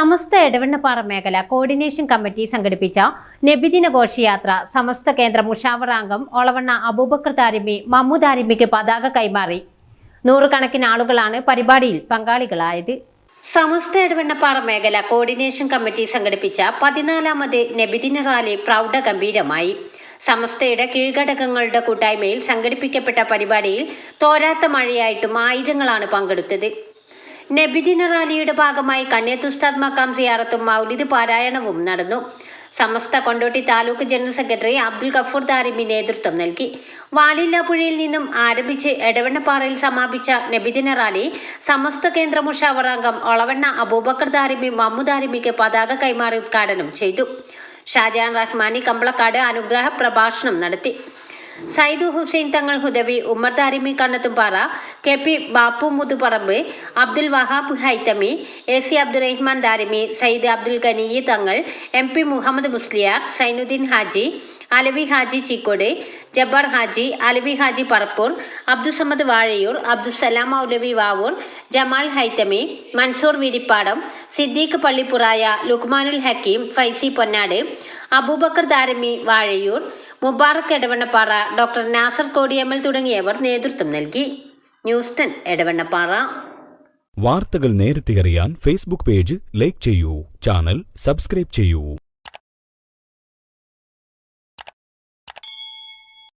സമസ്ത എടവണ്ണപ്പാറ മേഖല coordination committee സംഘടിപ്പിച്ച നബിദിന ഘോഷയാത്ര സമസ്ത കേന്ദ്ര മുഷാവറാംഗം ഒളവണ്ണ അബൂബക്കർ താരിമി മമ്മൂദ് താരിമിക്ക് പതാക കൈമാറി. നൂറുകണക്കിന് ആളുകളാണ് പരിപാടിയിൽ പങ്കാളികളായത്. സമസ്ത എടവണ്ണപ്പാറ മേഖല കോർഡിനേഷൻ കമ്മിറ്റി സംഘടിപ്പിച്ച പതിനാലാമത് നബിദിന റാലി പ്രൗഢഗംഭീരമായി. സമസ്തയുടെ കീഴ്ഘടകങ്ങളുടെ കൂട്ടായ്മയിൽ സംഘടിപ്പിക്കപ്പെട്ട പരിപാടിയിൽ തോരാത്ത മഴയായിട്ടും ആയിരങ്ങളാണ് പങ്കെടുത്തത്. നബിദിന റാലിയുടെ ഭാഗമായി കണ്ണിയത്ത് ഉസ്താദ് മക്കാം സിയാറത്തും മൗലിദ് പാരായണവും നടന്നു. സമസ്ത കൊണ്ടോട്ടി താലൂക്ക് ജനറൽ സെക്രട്ടറി അബ്ദുൽ ഗഫൂർ താരിമി നേതൃത്വം നൽകി. വാലില്ലാപ്പുഴയിൽ നിന്നും ആരംഭിച്ച് എടവണ്ണപ്പാറയിൽ സമാപിച്ച നബിദിന റാലി സമസ്ത കേന്ദ്ര മുഷാവറാംഗം ഒളവണ്ണ അബൂബക്കർ താരിമി മമ്മു ദാരിമിക്ക് പതാക കൈമാറി ഉദ്ഘാടനം ചെയ്തു. ഷാജാൻ റഹ്മാനി കമ്പളക്കാട് അനുഗ്രഹ പ്രഭാഷണം നടത്തി. Saidu Hussain Thangal Hudawi Ummer Tharimi Kannathumpara K P Bappu Muthuparamb Abdul Wahab Haithami A C Abdurahman Darimi Sayyid Abdul Ganiy Thangal M P Muhammad Musliyar Sainuddin Haji Alavi Haji Cheekkode Jabbar Haji Alavi Haji Parappur Abdusamad Vazhayoor Abdussalam Moulavi Vavoor Jamal Haithami Mansoor Virippadam Siddique Pallippuraya Luqmanul Hakeem Faizy Ponnad Aboobacker Darami Vazhayoor Mubarak Edavannappara doctor Nasar Kodiyammal തുടങ്ങിയവർ നേതൃത്വം നൽകി. News ten Edavannappara. വാർത്തകൾ നേരത്തെ അറിയാൻ Facebook page like ചെയ്യൂ. Channel subscribe ചെയ്യൂ.